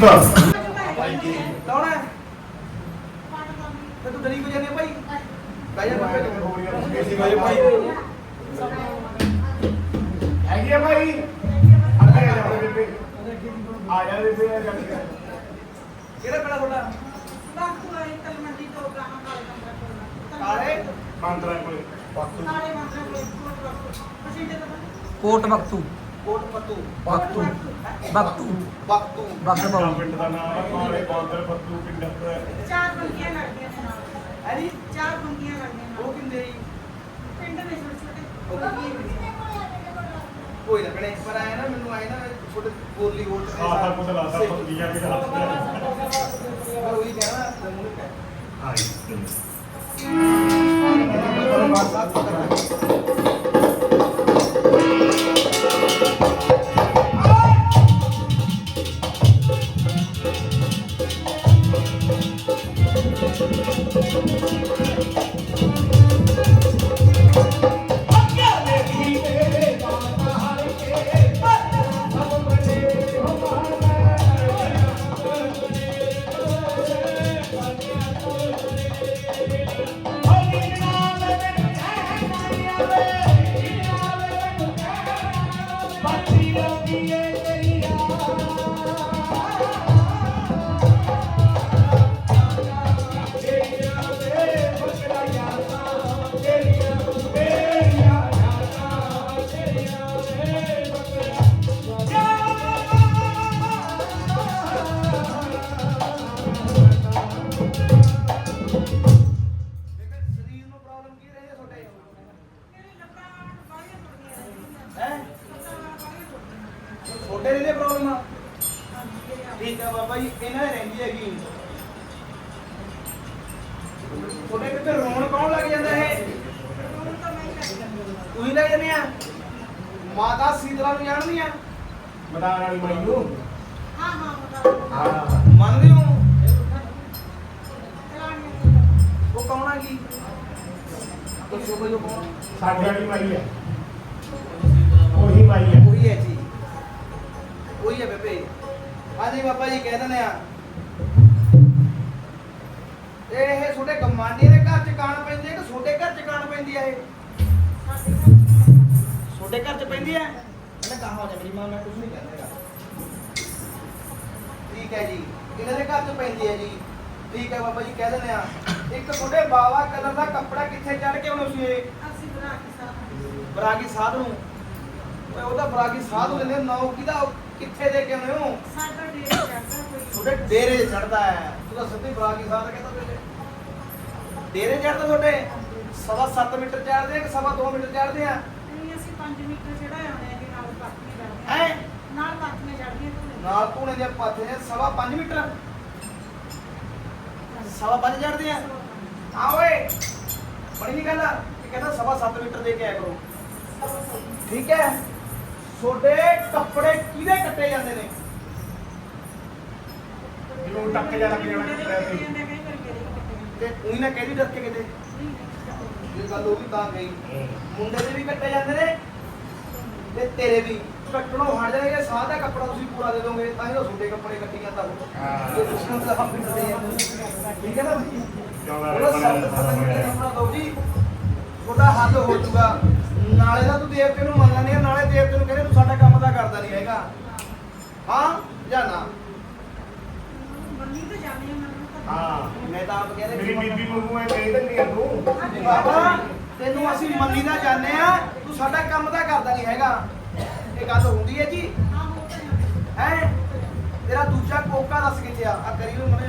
ਸਰਬਜੀਤ ਕੌਣ ਹੈ ਤੇ ਤੂੰ ਡਰੀ ਕੋ ਜਾਂਦੇ ਭਾਈ ਬਹਿ ਜਾ ਬਾਬੇ ਹੈਗੀ ਆ ਭਾਈ। ਅੱਗੇ ਆ ਜਾ ਬੇਬੇ ਆ ਜਾ ਬੇਬੇ। ਆ ਜਾ ਕਿਹੜਾ ਪਿੰਡ ਆ ਤੁਹਾਡਾ ਕਾਲੇ। ਮੰਤਰਾ ਕੋਲੇ। ਕੋਟ ਬਖਤੂ ਕੋਟ ਪੱਤੂ। ਬਖਤੂ ਬਖਤੂ ਬਖਤੂ ਬਖਤ ਦਾ ਪਿੰਡ ਦਾ ਨਾਮ ਹੈ ਕਾਲੇ ਬਾਂਦਰ ਫੱਤੂ ਪਿੰਡ ਹੈ। ਚਾਰ ਬੰਦੀਆਂ ਲੜਦੀਆਂ ਸੀ ਨਾਲ। ਹੈ ਜੀ? ਚਾਰ ਬੰਦੀਆਂ ਲੜਦੀਆਂ ਉਹ ਕਿੰਦੇ ਜੀ? ਪਿੰਡ ਦੇ ਛੋਟੇ ਛੋਟੇ ਕੋਈ ਨਾ ਕਣੇ ਪਰ ਆਇਆ ਨਾ ਮੈਨੂੰ ਆਇਆ ਨਾ ਛੋਟੇ ਬੋਲੀ ਹੋਰ ਤੇ ਆਹ ਤਾਂ ਕੁਝ ਲਾਤਾ ਪੱਤੀਆਂ ਵੀ ਹੱਥ ਪਰ ਉਹੀ ਕਹਿਣਾ ਮੂੰਹ ਕਹਿ ਆਈ ਆ ਠੀਕ ਆ ਬਾਬਾ ਜੀ ਇਹਨਾਂ ਦੀ ਰਹਿੰਦੀ ਹੈਗੀ। ਤੁਹਾਡੇ ਕਿਤੇ ਰੋਣ ਕੌਣ ਲੱਗ ਜਾਂਦਾ ਇਹ? ਤੁਸੀਂ ਲੱਗ ਜਾਂਦੇ ਆ? ਮਾਤਾ ਸੀਤਲਾ ਨੂੰ ਜਾਣਦੀ ਆ ਮਦਾਨ ਵਾਲੀ ਮਾਈ ਨੂੰ? ਹਾਂ ਹਾਂ ਹਾਂ। ਮੰਨਦੇ ਹੋ? ਉਹ ਕੌਣ ਆ ਦੱਸੋ ਬਈ ਉਹ ਕੌਣ? ਸਾਡੇ ਵਾਲੀ ਮਾਈ ਹੈ। ਉਹੀ ਮਾਈ ਹੈ। ਜੀ ਕਹਿ ਦਿੰਦੇ ਆ। ਇਹ ਤੁਹਾਡੇ ਕਮਾਂਡੀ ਦੇ ਘਰ ਚ ਕਾਣ ਪੈਂਦੀ ਹੈ ਕਿ ਤੁਹਾਡੇ ਘਰ ਚ ਕਾਣ ਪੈਂਦੀ ਹੈ ਇਹ? ਤੁਹਾਡੇ ਘਰ ਚ ਪੈਂਦੀ ਹੈ? ਇਹਨੇ ਕਹਾ ਹੋ ਜਾ ਮੇਰੀ ਮਾਂ ਮੈਂ ਕੁਝ ਨਹੀਂ ਕਹਿੰਦਾ ਠੀਕ ਹੈ ਜੀ। ਇਹਨਾਂ ਦੇ ਘਰ ਚ ਪੈਂਦੀ ਹੈ ਜੀ। ਠੀਕ ਹੈ ਬਾਬਾ ਜੀ ਕਹਿ ਦਿੰਦੇ ਆ। ਇੱਕ ਤੁਹਾਡੇ ਬਾਵਾ ਕਲਰ ਦਾ ਕੱਪੜਾ ਕਿੱਥੇ ਚੜ ਕੇ ਉਹਨੂੰ ਸੀ ਅਸੀਂ ਬਰਾਗੀ ਸਾਧ ਨੂੰ। ਓਏ ਉਹਦਾ ਬਰਾਗੀ ਸਾਧ ਨੌ ਕਿਹਦਾ ਉਹ ਕਿੱਥੇ ਦੇ ਕੇ ਆਉਣੇ ਹੋ ਸਾਡਾ ਡੇਰਾ ਚੜਦਾ ਕੋਈ ਤੁਹਾਡੇ ਡੇਰੇ ਚੜਦਾ ਹੈ ਉਹਦਾ ਸਿੱਧੀ ਬਰਾਗੀ ਸਾਧ ਕਹਿੰਦਾ ਮੇਰੇ ਡੇਰੇ ਚੜਦਾ ਤੁਹਾਡੇ ਸਵਾ 7 ਮੀਟਰ ਚੜਦੇ ਆ ਕਿ ਸਵਾ 2 ਮੀਟਰ ਚੜਦੇ ਆ ਨਹੀਂ ਅਸੀਂ 5 ਮੀਟਰ ਚੜਾਏ ਹੋਣੇ ਆ ਜੀ ਨਾਲ ਪੱਤਨੇ ਚੜਦੇ ਹੈ ਨਾਲ ਪੱਤਨੇ ਚੜਦੀਆਂ ਤੂੰ ਨਾਲ ਧੂਣੇ ਦੇ ਪਾਥੇ ਨੇ ਸਵਾ 5 ਮੀਟਰ ਸਵਾ 5 ਚੜਦੇ ਆ ਆ ਓਏ ਬੜੀ ਨਹੀਂ ਗੱਲ ਆ ਇਹ ਕਹਿੰਦਾ ਸਵਾ 7 ਮੀਟਰ ਦੇ ਕੇ ਆਇਆ ਕਰੋ ਠੀਕ ਹੈ ਤੁਹਾਡੇ ਕੱਪੜੇ ਕਿਹਦੇ ਕੱਟੇ ਜਾਂਦੇ ਨੇ? ਜਿਹਨੂੰ ਟੱਕ ਜਾ ਲੱਗ ਜਾਣਾ ਕਿਤੇ ਤੇ। ਉਹੀ ਨਾ ਕਹਿਦੀ ਡਰ ਕੇ ਕਿਤੇ। ਇਹ ਗੱਲ ਉਹ ਵੀ ਤਾਂ ਗਈ। ਮੁੰਡੇ ਦੇ ਵੀ ਕੱਟੇ ਜਾਂਦੇ ਨੇ ਤੇ ਤੇਰੇ ਵੀ। ਕੱਟਣੋਂ ਹਟ ਜਾਣਗੇ ਸਾਹ ਦਾ ਕੱਪੜਾ ਤੁਸੀਂ ਪੂਰਾ ਦੇ ਦੋਗੇ ਤਾਂ ਹੀ ਉਹ ਤੁਹਾਡੇ ਕੱਪੜੇ ਕੱਟੀ ਜਾਂਦਾ ਉਹ। ਹਾਂ। ਜੇ ਤੁਸੀਂ ਨੂੰ ਤਾਂ ਹਮ ਫਿੱਟਦੇ ਆ। ਠੀਕ ਹੈ ਨਾ ਭਾਈ ਉਹਦਾ ਸੱਤ ਮੀਟਰ ਕੱਪੜਾ ਦੋ ਜੀ। ਤੁਹਾਡਾ ਹੱਲ ਹੋ ਜਾਊਗਾ ਨਾਲੇ ਤਾਂ ਤੂੰ ਦੇਵਤੇ ਨੂੰ ਮੰਨ ਲੈਂਦੀ ਆ ਨਾਲੇ ਦੇਵਤੇ ਨੂੰ ਕਹਿੰਦੇ ਤੂੰ ਸਾਡਾ ਕੰਮ ਤਾਂ ਕਰਦਾ ਨਹੀਂ ਹੈਗਾ। ਹਾਂ ਜਾਂ ਨਾ? ਮੰਨੀ ਤਾਂ ਜਾਣੀ ਮੈਨੂੰ ਤਾਂ ਹਾਂ ਮੈਂ ਤਾਂ ਆਪ ਕਹਿੰਦੇ ਮੇਰੀ ਬੀਬੀ ਨੂੰ ਇਹ ਕਹਿ ਦਿੰਦੀ ਆ ਤੂੰ। ਬਾਬਾ ਤੈਨੂੰ ਅਸੀਂ ਮੰਨੀ ਦਾ ਜਾਣਦੇ ਆ ਤੂੰ ਸਾਡਾ ਕੰਮ ਤਾਂ ਕਰਦਾ ਨਹੀਂ ਹੈਗਾ। ਇਹ ਗੱਲ ਹੁੰਦੀ ਹੈ ਜੀ। ਹਾਂ? ਜਾਂਦਾ ਤੇਰਾ ਦੂਜਾ ਕੋਕਾ ਦੱਸ ਕਿੱਥੇ ਆ ਆ ਕਰੀ ਨੂੰ ਮਨੇ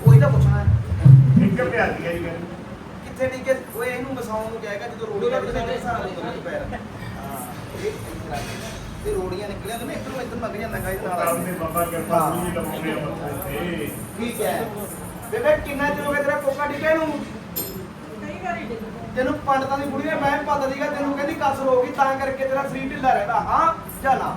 ਉਹੀ ਤਾਂ ਪੁੱਛਣਾ ਹੈ। ਇੱਕ ਪਿਆਰੀ ਹੈ ਜੀ ਕਹਿੰਦੀ ਕਿੱਥੇ ਟਿਕੇ ਓਏ ਇਹਨੂੰ ਵਸਾਉਣ ਨੂੰ ਜਾਏਗਾ ਜਦੋਂ ਰੋੜੀ ਲੱਗ ਜਾਂਦੀ ਹੈ ਸਾਰਾ ਨੂੰ ਪੈਰ। ਹਾਂ ਇਹ ਇੱਥੇ ਰੱਖ। ਤੇ ਰੋੜੀਆਂ ਨਿਕਲੀਆਂ ਤੇ ਇੱਧਰੋਂ ਇੱਧਰ ਲੱਗ ਜਾਂਦਾ ਗਾ ਇਹਦੇ ਕੰਮ ਨਾਲ ਦੇ ਬਾਬਾ ਕਿਰਪਾ ਸੁਣੀ ਲਵਾਉਂਦੇ ਆ ਮੱਥੇ ਤੇ। ਠੀਕ ਹੈ। ਬੇਬੇ ਕਿੰਨਾ ਚਿਰ ਹੋ ਗਿਆ ਤੇਰਾ ਕੋਕਾ ਟਿਕੇ ਨੂੰ? ਕਈ ਵਾਰੀ ਡਿੱਗਦਾ ਤੈਨੂੰ ਪੰਡਤਾਂ ਦੀ ਬੁੜੀ ਨੇ ਮੈਂ ਪਤਾ ਸੀਗਾ ਤੈਨੂੰ ਕਹਿੰਦੀ ਕਸਰ ਹੋ ਗਈ ਤਾਂ ਕਰਕੇ ਤੇਰਾ ਸਰੀਰ ਢਿੱਲਾ ਰਹਿੰਦਾ। ਹਾਂ ਜਾਂ ਨਾ।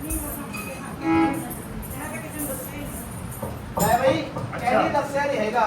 ਨਹੀਂ ਇਹਨਾਂ ਕਿਸੇ ਨੂੰ ਦੱਸਿਆ ਹੀ ਨਹੀਂ। ਮੈਂ ਬਈ ਕਹਿੰਦੀ ਦੱਸਿਆ ਨਹੀਂ ਹੈਗਾ।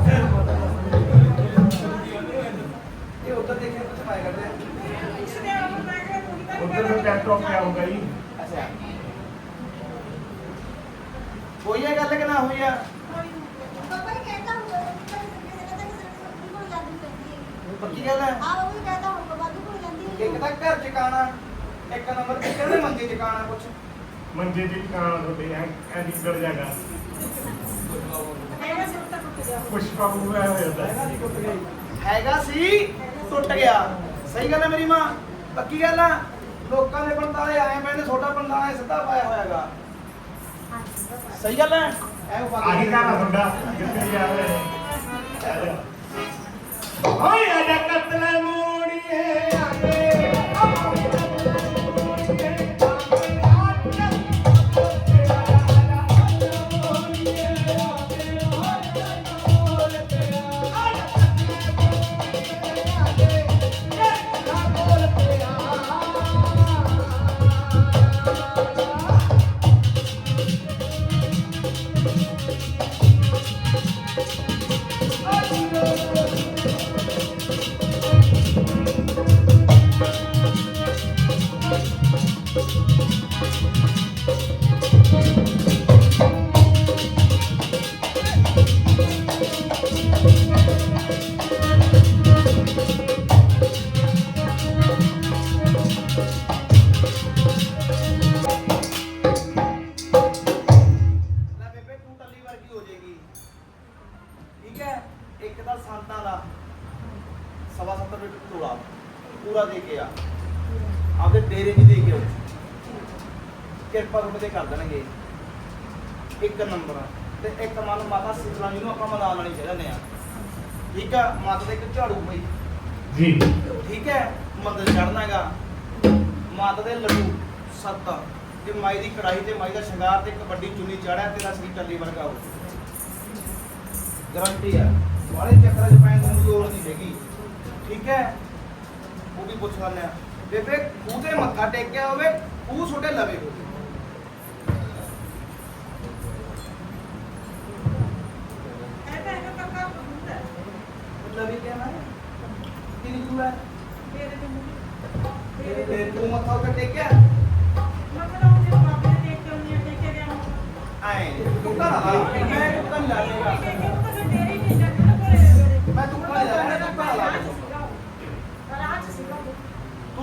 ਉਧਰ ਦੇਖਿਆ ਕੁਝ ਪਾਇਆ ਕਰਦੇ ਉਧਰ ਨੂੰ ਲੈਪਟਾਪ ਪਿਆ ਹੋਊਗਾ ਜੀ। ਅੱਛਾ। ਹੋਈ ਆ ਗੱਲ ਕਿ ਨਾ ਹੋਈ ਆ? ਪੱਕੀ ਗੱਲ ਹੈ ਇੱਕ ਤਾਂ ਘਰ ਚ ਕਾਣਾ ਇੱਕ ਨੰਬਰ ਤੇ ਕਹਿੰਦੇ ਮੰਜੇ ਚ ਕਾਣਾ ਕੁਛ? ਮੰਜੇ ਦੀ ਕਾਣਾ ਤੁਹਾਡੇ ਐ ਐ ਨਿਕਲ ਜਾਗਾ ਪੁਸ਼ਪਾ ਨੂੰ ਹੋਇਆ ਹੋਇਆ ਹੈਗਾ ਸੀ। ਟੁੱਟ ਗਿਆ। ਸਹੀ ਗੱਲ ਹੈ ਮੇਰੀ ਮਾਂ। ਪੱਕੀ ਗੱਲ ਆ ਲੋਕਾਂ ਦੇ ਬੰਦਾਲੇ ਆਏ ਪੈਣੇ ਛੋਟਾ ਬੰਦਾਲਾ ਸਿੱਧਾ ਪਾਇਆ ਹੋਇਆਗਾ। ਸਹੀ ਗੱਲ ਹੈ? ਐ ਉਹ ਆਹੀ ਆ ਤੁਹਾਡਾ ਕਿੱਥੇ ਜਾ ਰਹੇ ਓਏ ਕਤਲ ਮੋੜੀਏ ਕਿਰਪਾ ਤੁਹਾਡੇ ਤੇ ਕਰ ਦੇਣਗੇ। ਇੱਕ ਨੰਬਰ ਤੇ ਇੱਕ ਮੰਨ ਮਾਤਾ ਸਿੱਧਲਾ ਜੀ ਨੂੰ ਆਪਾਂ ਮਨਾ ਲੈਣੀ ਚਾਹੁੰਦੇ ਆ। ਠੀਕ ਆ? ਮਾਤਾ ਦੇ ਇੱਕ ਝਾੜੂ ਪਈ ਜੀ। ਠੀਕ ਹੈ? ਮੰਦਰ ਚੜਨਾਗਾ ਮਾਤਾ ਦੇ ਲੱਡੂ ਸੱਤ ਤੇ ਮਾਈ ਦੀ ਕੜਾਈ ਤੇ ਮਾਈ ਦਾ ਸ਼ਿੰਗਾਰ ਤੇ ਇੱਕ ਵੱਡੀ ਚੁੰਨੀ ਚਾੜਿਆ ਤੇਰਾ ਸਰੀਰ ਟੱਲੀ ਵਰਗਾ ਹੋ ਗਰੰਟੀ ਹੈ ਵਾਲੇ ਚੱਕਰਾਂ 'ਚ ਪੈਣ ਦੀ ਲੋੜ ਨਹੀਂ ਹੈਗੀ। ਠੀਕ ਹੈ? ਉਹ ਵੀ ਪੁੱਛ ਆ। ਬੇਬੇ ਖੂਹ ਤੇ ਮੱਥਾ ਟੇਕਿਆ ਹੋਵੇ ਖੂਹ ਛੋਟੇ ਲਵੇ ਹੋਵੇ।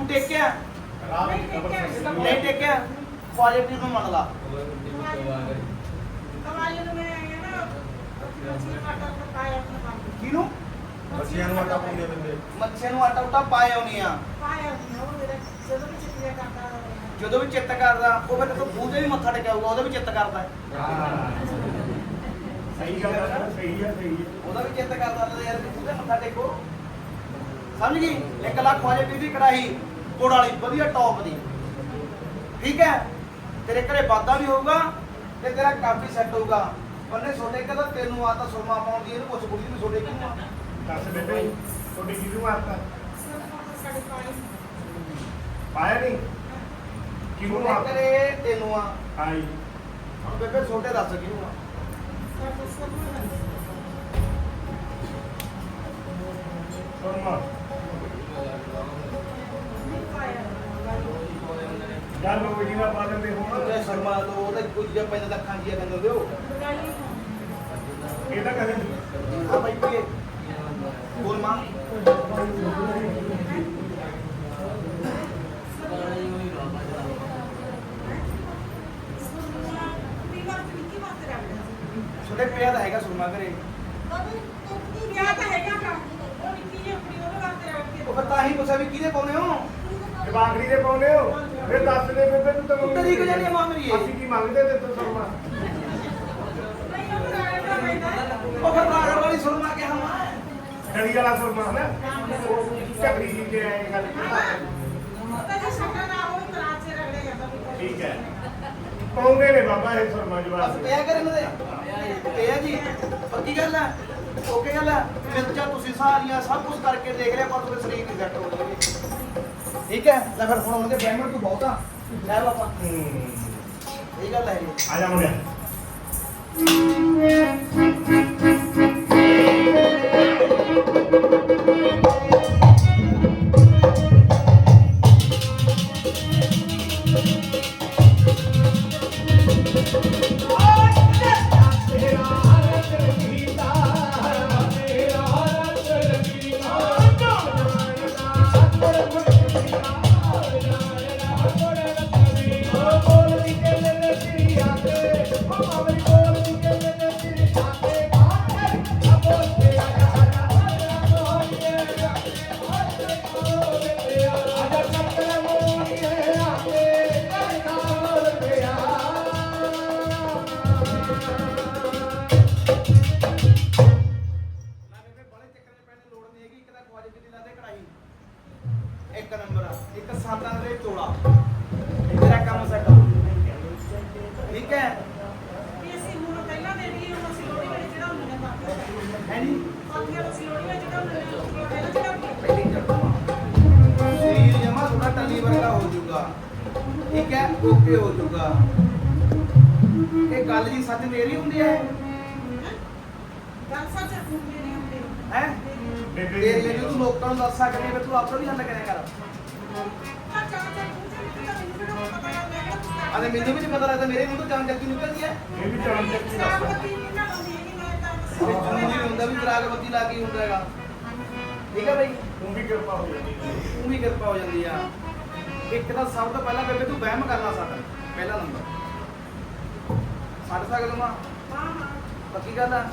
ਟੇਕਿਆ? ਨਹੀਂ ਟੇਕਿਆ ਕਾਲਜ ਨੂੰ ਮੰਨ ਲਾ। ਕਮਾਈ ਨੂੰ ਮੈਂ ਆਇਆ ਨਾ ਮੱਛੀ ਮਾਟਾ ਪਾਇਆ ਆਪਣਾ ਕੰਮ। ਕਿਨੂੰ ਮੱਛੀਆਂ ਨੂੰ ਆਟਾ ਪਾਉਂਦੇ ਬੰਦੇ। ਮੱਛੀਆਂ ਨੂੰ ਆਟਾ ਉਟਾ ਪਾਏ ਆਉਣੀ ਆ। ਪਾਇਆ ਨਾ ਉਹ ਮੇਰਾ ਜਦੋਂ ਵੀ ਚਿੱਤਿਆ ਕਰਦਾ ਜਦੋਂ ਵੀ ਚਿੱਤ ਕਰਦਾ ਉਹ ਫਿਰ ਤੂੰ ਖੂਹ ਤੇ ਵੀ ਮੱਥਾ ਟਿਕਾਊਗਾ ਉਹਦਾ ਵੀ ਚਿੱਤ ਕਰਦਾ ਸਹੀ ਗੱਲ ਹੈ ਸਹੀ ਹੈ ਸਹੀ ਹੈ ਉਹਦਾ ਵੀ ਚਿੱਤ ਕਰਦਾ ਤੇ ਯਾਰ ਖੂਹ ਤੇ ਮੱਥਾ ਟੇਕੋ। ਸਮਝ ਗਈ? 1 ਲੱਖ ਵਾਲੇ ਵੀ ਕੜਾਹੀ ਗੁੜ ਵਾਲੀ ਵਧੀਆ ਟੌਪ ਦੀ। ਠੀਕ ਹੈ? ਤੇਰੇ ਘਰੇ ਵਾਦਾ ਵੀ ਹੋਊਗਾ ਤੇ ਤੇਰਾ ਕੰਮ ਵੀ ਸੈੱਟ ਹੋਊਗਾ। ਬੰਨੇ ਛੋਟੇ ਕਹਿੰਦਾ ਤੈਨੂੰ ਆ ਤਾਂ ਸੁਰਮਾ ਪਾਉਣ ਦੀ ਇਹਨੂੰ ਪੁੱਛ ਕੁੜੀ ਨੂੰ ਛੋਟੇ ਕਿਉਂ ਆ? ਦੱਸ ਬੇਬੇ ਤੁਹਾਡੀ ਕਿਹਨੂੰ ਪਾਈ ਪਾਇਆ ਨਹੀਂ? ਕਿਹਨੂੰ ਛੋਟੇ ਮਾਰਤਾ ਘਰੇ ਤੈਨੂੰ ਆ। ਆਈ। ਹੁਣ ਬੇਬੇ ਛੋਟੇ ਦੱਸ ਕਿਉਂ ਆ? ਸੁਰਮਾ ਗੱਲ ਹੋ ਗਈ ਨਾ ਪਾ ਲੈਂਦੇ ਹੁਣ। ਉਹਦੇ ਸ਼ਰਮਾ ਤੋਂ ਉਹਦਾ ਕੁਝ ਜਿਹਾ ਪੈਂਦਾ ਲੱਖਾਂ ਜੀਆ ਕਹਿੰਦੇ ਦਿਓ ਬੁਲਾਈ ਇਹ ਤਾਂ ਕਦੇ ਨਹੀਂ। ਆ ਭਾਈ ਪੀਏ। ਬੋਲ ਮਾਂ। ਦੀਵਾਰ ਤੇ ਨਿੱਕੀ ਬਾਤ ਕਰ ਛੋਟੇ ਪਿਆ ਤਾਂ ਹੈਗਾ ਸੁਰਮਾ ਘਰੇ। ਬਾਦੂ ਤੇ ਕਿਆ ਤਾਂ ਹੈਗਾ ਕੰਮ ਉਹ ਨਿੱਕੀ ਜਿਹੀ ਆਪਣੀ ਉਹਦੇ ਵਾਸਤੇ ਰੱਖ ਕੇ ਉਹ ਫਿਰ ਤਾਂ ਹੀ ਪੁੱਛਿਆ ਵੀ ਕਿਹਦੇ ਪਾਉਨੇ ਹੋ? ਜਵਾਗੜੀ ਦੇ ਪਾਉਂਦੇ ਹੋ? ਫਿਰ ਦੱਸ ਦੇ ਬੇਬੇ ਤੂੰ ਤਾਂ ਮੰਗਦੀ ਤੇਰੀ ਕੋ ਜਾਨੀ ਮਾਂ ਮੇਰੀ ਅਸੀਂ ਕੀ ਮੰਗਦੇ ਤੇ ਤੂੰ ਨਹੀਂ ਉਹ ਰਾਗੜ ਵਾਲੀ ਸੁਰਮਾ ਕਿਹਾ ਮਾਂ। ਗਲੀ ਵਾਲਾ ਸੁਰਮਾ ਨਾ ਉਹ ਝਗੜੀ ਜੀ ਕੇ ਆਏ ਗੱਲ ਨਾ ਠੀਕ ਹੈ। ਆਉਂਦੇ ਨੇ ਬਾਬਾ ਇਹ ਸਰਮਾ ਜਵਾਬ। ਪਿਆ ਕਰ ਇਹਨਾਂ ਦੇ ਪਿਆ ਜੀ। ਪੱਕੀ ਗੱਲ ਹੈ ਓਕੇ ਗੱਲ ਹੈ ਮਿਰਚਾਂ ਤੁਸੀਂ ਸਾਰੀਆਂ ਸਭ ਕੁਝ ਕਰਕੇ ਦੇਖ ਲਿਆ ਪਰ ਤੁਹਾਡੇ ਸਰੀਰ ਨਹੀਂ ਸੈੱਟ ਹੋ ਜਾਣਗੇ ਠੀਕ ਹੈ? ਲੈ ਫਿਰ ਹੁਣ ਉਹਦੇ ਬ੍ਰਹਿਮਣ ਤੋਂ ਬਹੁਤਾ। ਲੈ ਬਾਬਾ ਇਹ ਗੱਲ ਹੈ ਆ ਜਾ ਮੁੰਡਿਆ। ਹੈ। ਵੀ ਅਸੀਂ ਹੁਣ ਪਹਿਲਾਂ ਦੇ ਵੀ ਹੁਣ ਅਸੀਂ ਲੋਹੜੀ ਵੇਲੇ ਜਿਹੜਾ ਹੁੰਦੇ ਨੇ ਬਾਕੀ ਹੈ ਬਾਕੀ ਜਦੋਂ ਅਸੀਂ ਲੋਹੜੀ ਵੇਲੇ ਜਿਹੜਾ ਹੁੰਦੇ ਪਹਿਲਾਂ ਜਿਹੜਾ ਪਹਿਲੀ ਚੱਕਵਾ ਸਰੀਰ ਜਮਾ ਥੋੜਾ ਟੱਲੀ ਵਰਗਾ ਹੋ ਜਾਊਗਾ। ਠੀਕ ਹੈ ਓਕੇ ਹੋ ਜਾਊਗਾ। ਇਹ ਗੱਲ ਜੀ ਸੱਚ ਮੇਰੀ ਹੁੰਦੀ ਹੈ? ਗੱਲ ਸੱਚ ਹੁੰਦੀ ਨਹੀਂ ਹੁੰਦੀ ਹੈ। ਬੇਬੇ ਤੂੰ ਲੋਕਾਂ ਨੂੰ ਦੱਸ ਸਕਦੀ ਹੈ ਵੀ ਤੂੰ ਆਪਣਾ ਵੀ ਹੱਲ ਕਰਿਆ ਕਰ? ਅਰੇ ਮੈਨੂੰ ਵੀ ਨਹੀਂ ਪਤਾ ਲੱਗਦਾ ਮੇਰੇ ਮੂੰਹ ਤੋਂ ਜਾਨ ਚੱਕੀ ਨਿਕਲਦੀ ਹੈ। ਇਹ ਵੀ ਚਾਲ ਚੱਕੀ ਸ਼ਰਾਬ ਦੱਸ ਪੱਤੀ ਨਹੀਂ ਹੁੰਦੀ ਵੀ ਜੂਨ ਨਹੀਂ ਹੁੰਦਾ ਵੀ ਚਰਾਗ ਬੱਤੀ ਲਾ ਕੇ ਹੁੰਦਾ ਹੈਗਾ। ਠੀਕ ਹੈ ਬਈ? ਤੂੰ ਵੀ ਕਿਰਪਾ ਹੋ ਜਾਂਦੀ ਤੂੰ ਵੀ ਕਿਰਪਾ ਹੋ ਜਾਂਦੀ ਆ। ਇੱਕ ਤਾਂ ਸਭ ਤੋਂ ਪਹਿਲਾਂ ਬੇਬੇ ਤੂੰ ਵਹਿਮ ਕਰਨਾ ਸਾਡਾ ਪਹਿਲਾ ਨੰਬਰ। ਛੱਡ ਸਕਦਾ ਮਾਂ ਪੱਕੀ ਗੱਲ ਆ?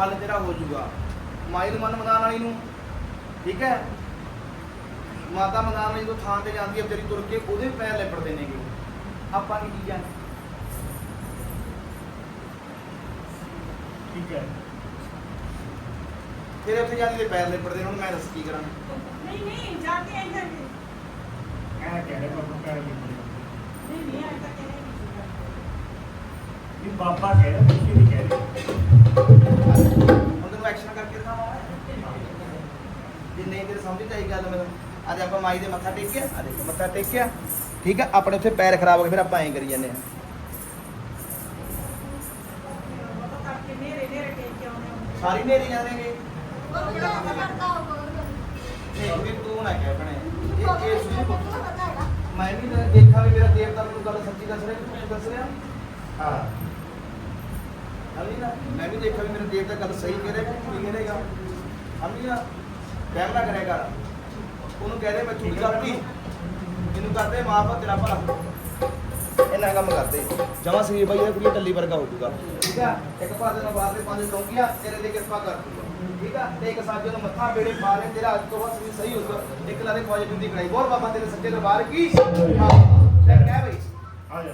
ਹੱਲ ਤੇਰਾ ਹੋ ਜਾਊਗਾ। ਨੂੰ ਮਨ ਮਨਾਉਣ ਵਾਲੀ ਨੂੰ। ਠੀਕ ਹੈ? ਮਾਤਾ ਮਨਾਉਣ ਵਾਲੀ ਜਦੋਂ ਥਾਂ ਤੇ ਜਾਂਦੀ ਹੈ ਤੇਰੀ ਤੁਰ ਕੇ ਉਹਦੇ ਪੈਰ ਲਿਪੜਦੇ ਨੇਗੇ। ਆਪਾਂ ਕੀ ਚੀਜ਼ਾਂ ਠੀਕ ਹੈ। ਤੇਰੇ ਉੱਥੇ ਜਾਂਦੀ ਦੇ ਪੈਰ ਲਿਪੜਦੇ ਨੇ ਹੁਣ ਮੈਂ ਦੱਸ ਕੀ ਕਰਾਂ? ਨਹੀਂ ਨਹੀਂ ਜਾ ਕੇ ਆਈ ਜਾਂਦੇ ਕਹਿ ਕਹਿ ਰਿਹਾ ਬਾਬਾ ਕਹਿ ਰਿਹਾ ਨਹੀਂ ਨਹੀਂ ਆਈ ਤਾਂ ਕਹਿੰਦੇ ਇਹ ਬਾਬਾ ਕਹਿ ਰਿਹਾ ਤੁਸੀਂ ਨਹੀਂ ਕਹਿ ਰਹੇ। ਹੁਣ ਤੈਨੂੰ ਐਕਸ਼ਨ ਕਰਕੇ ਦਿਖਾਵਾਂ ਜੇ ਨਹੀਂ ਤੇਰੇ ਸਮਝ ਚ ਆਈ ਗੱਲ ਮੈਨੂੰ ਅੱਜ ਆਪਾਂ ਮਾਈ ਦੇ ਮੱਥਾ ਟੇਕਿਆ ਆ ਦੇਖ ਮੱਥਾ ਟੇਕਿਆ। ਠੀਕ ਹੈ ਆਪਣੇ ਉੱਥੇ ਪੈਰ ਖਰਾਬ ਹੋ ਗਏ ਫਿਰ ਆਪਾਂ ਐਂ ਕਰੀ ਜਾਂਦੇ ਆ। ਸਾਰੀ ਨੇਰੀ ਜਾਂਦੇਗੇ ਉਹ ਜਿਹੜਾ ਕਰਦਾ ਹੋਊਗਾ ਨਹੀਂ ਵੀ ਤੂੰ ਨਾ ਕਹਿ ਭੈਣੇ। ਇਹ ਇਹ ਸੁਣੀ। ਉਹ ਪਤਾ ਹੈਗਾ। ਮੈਂ ਵੀ ਤਾਂ ਦੇਖਾਂ ਵੀ ਮੇਰਾ ਦੇਵਤਾ ਨੂੰ ਗੱਲ ਸੱਚੀ ਦੱਸ ਰਿਹਾ ਕਿ ਤੂੰ ਦੱਸ ਰਿਹਾ? ਹਾਂ। ਹਮੀ ਨਾ ਮੈਂ ਵੀ ਦੇਖਾਂ ਵੀ ਮੇਰਾ ਦੇਵਤਾ ਗੱਲ ਸਹੀ ਕਹਿ ਰਿਹਾ ਕਿ ਨਹੀਂ ਕਹਿ ਰਹੇਗਾ ਹਮੀ ਨਾ ਵਹਿਮ ਨਾ ਕਰਿਆ ਕਰ ਉਹਨੂੰ ਕਹਿ ਮੈਂ ਤੂੰ ਗਲਤੀ ਇਹਨੂੰ ਕਰਦੇ ਮਾਫ ਤੇਰਾ ਭਲਾ। ਇਹਨਾਂ ਕੰਮ ਕਰਦੇ। ਜਮਾ ਸਰੀਰ ਬਾਈ ਇਹ ਕੁੜੀ ਟੱਲੀ ਵਰਗਾ ਹੋ ਜਾਊਗਾ ਠੀਕ ਆ? ਇੱਕ ਪਾਸੇ ਨਾਲ ਬਾਹਰ ਦੇ ਪੰਜ ਡੋਂਗੀਆਂ ਤੇਰੇ ਤੇ ਕਿਰਪਾ ਕਰ ਠੀਕ ਆ? ਤੇ ਇੱਕ ਸਾਜੇ ਨੂੰ ਮੱਥਾ ਬੇੜੇ ਪਾ ਲੈ ਤੇਰਾ ਅੱਜ ਤੋਂ ਬਾਅਦ ਸਰੀਰ ਸਹੀ ਹੋ ਜਾਊਗਾ ਇੱਕ ਲਾਦੇ ਪੋਜੀਟਿਵ ਦੀ ਕਰਾਈ। ਬੋਲ ਬਾਬਾ ਤੇਰੇ ਸੱਚੇ ਦਰਬਾਰ ਕੀ? ਹਾਂ। ਕਹਿ ਬਈ। ਆ ਜਾ।